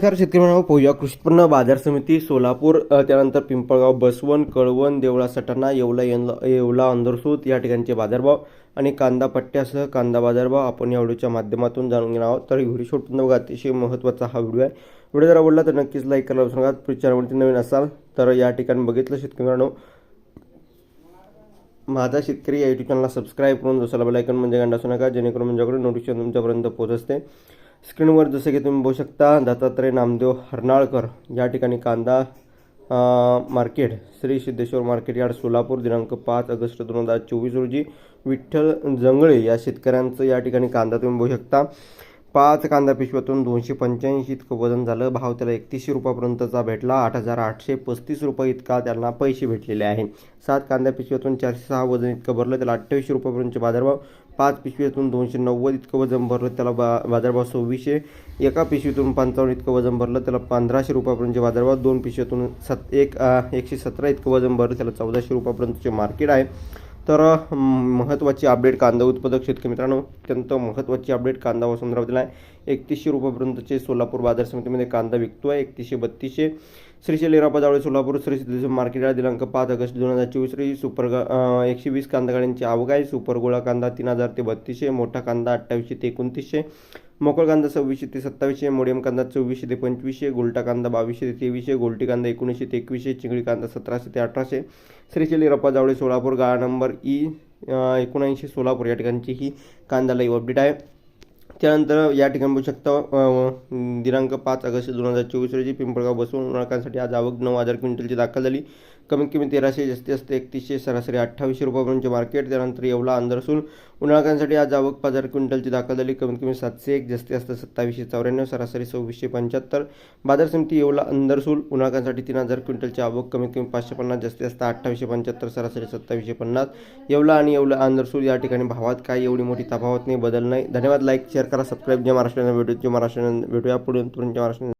नमस्कार शेतकरी म्हणा पोया कृषी उत्पन्न बाजार समिती सोलापूर त्यानंतर पिंपळगाव बसवण कळवण देवळा सटाणा येवला येनला- येवला अंधरसूत या ठिकाणचे बाजारभाव आणि कांदा पट्ट्यासह कांदा बाजारभाव आपण या व्हिडिओच्या माध्यमातून जाणून घेणार आहोत. तर व्हिडिओ शोधून बघा. अतिशय महत्त्वाचा हा व्हिडिओ आहे. व्हिडिओ जर आवडला तर नक्कीच लाईक करायला विसरू नका. चॅनलवरती नवीन असाल तर या ठिकाणी बघितलं शेतकरी मित्रांनो माझा शेतकरी या युट्यूब चॅनलला सबस्क्राईब करून दुसरा बेलायकन म्हणजे गंडा असू नका. जेणेकरून म्हणजे नोटिफिकेशन तुमच्यापर्यंत पोहोचते स्क्रीनवर जसं की तुम्ही बघू शकता दत्तात्रय नामदेव हरनाळकर या ठिकाणी कांदा market Shri Siddheshwar market yard Solapur दिनांक पाच ऑगस्ट दोन हजार चोवीस रोजी विठ्ठल जंगळे या शेतकऱ्यांचं या ठिकाणी कांदा तुम्ही बघू शकता. पाच कांदा पिशव्यातून दोनशे पंच्याऐंशी इतकं वजन झालं. भाव त्याला एकतीसशे रुपयापर्यंतचा भेटला. आठ हजार आठशे पस्तीस रुपये इतका त्यांना पैसे भेटलेले आहे. सात कांदा पिशव्यातून चारशे सहा वजन इतकं भरलं. त्याला अठ्ठावीसशे रुपयापर्यंतचे बाजारभाव पाच पिशवीतून दोनशे नव्वद इतकं वजन भरलं त्याला बा बाजारभाव सव्वीसशे. एका पिशवीतून पंचावन्न इतकं वजन भरलं त्याला पंधराशे रुपयापर्यंतचे बाजारभाव. दोन पिशवीतून सत एक एकशे सतरा इतकं वजन भरलं त्याला चौदाशे रुपयापर्यंतचे मार्केट आहे. तर महत्त्वाची अपडेट कांदा उत्पादक शेतकरी मित्रांनो अत्यंत महत्त्वाची अपडेट कांदा वसंतराव दिला आहे. एकतीसशे रुपयापर्यंतचे सोलापूर बाजार समितीमध्ये कांदा विकतो आहे एकतीसशे बत्तीसशे. श्रीशैल इरापा जावळे सोलापूर श्री सिद्धेश्वर मार्केटला दिनांक पाच ऑगस्ट दोन हजार चोवीस रोजी सुपर एकशे वीस कांदा गाड्यांची आवक आहे. सुपर गोळा कांदा तीन हजार ते बत्तीसशे मोठा कांदा अठ्ठावीसशे ते एकोणतीसशे. मोकळ कांदा सव्वीसशे ते सत्तावीसशे मोडियम कांदा चोवीसशे ते पंचवीसशे गोल्टा कांदा बावीसशे ते तेवीसशे गोल्टी कांदा एकोणीसशे ते एकवीसशे चिंगळी कांदा सतराशे ते अठराशे श्रीशैली रप्पा जावळे सोलापूर गाळा नंबर ई एकोणऐंशी सोलापूर या ठिकाणची ही कांदा लाईव्ह अपडेट आहे. त्यानंतर या ठिकाणी बघू शकता दिनांक पाच ऑगस्ट दोन हजार चोवीस रोजी पिंपळगाव बसवून उन्हाळकांसाठी आज आवक नऊ हजार क्विंटलची दाखल झाली. कमीत कमी तेराशे जास्तीत जास्त एकतीसशे सरासरी अठ्ठावीसशे रुपयापर्यंत मार्केट. त्यानंतर येवला असून उन्हाळकांसाठी आज आवक पाच हजार क्विंटलची दाखल झाली कमीत कमी सातशे एक जास्तीत जास्त सत्तावीसशे चौऱ्याण्णव सरासरी सव्वीसशे पंच्याहत्तर. बाजार समिती येवला अंदरसूल उन्हाळकांसाठी तीन हजार क्विंटलची आवक कमीत कमी पाचशे पन्नास जास्तीत जास्त अठ्ठावीसशे पंच्याहत्तर सरासरी सत्तावीसशे पन्नास. येवला आणि येवला अंदरसूल या ठिकाणी भावात काही एवढी मोठी तफावत नाही बदल नाही. धन्यवाद. लाईक शेअर करा सबस्क्राईब. जे महाराष्ट्राने भेटू जे महाराष्ट्राने भेटूया पुढे तुमच्या महाराष्ट्र.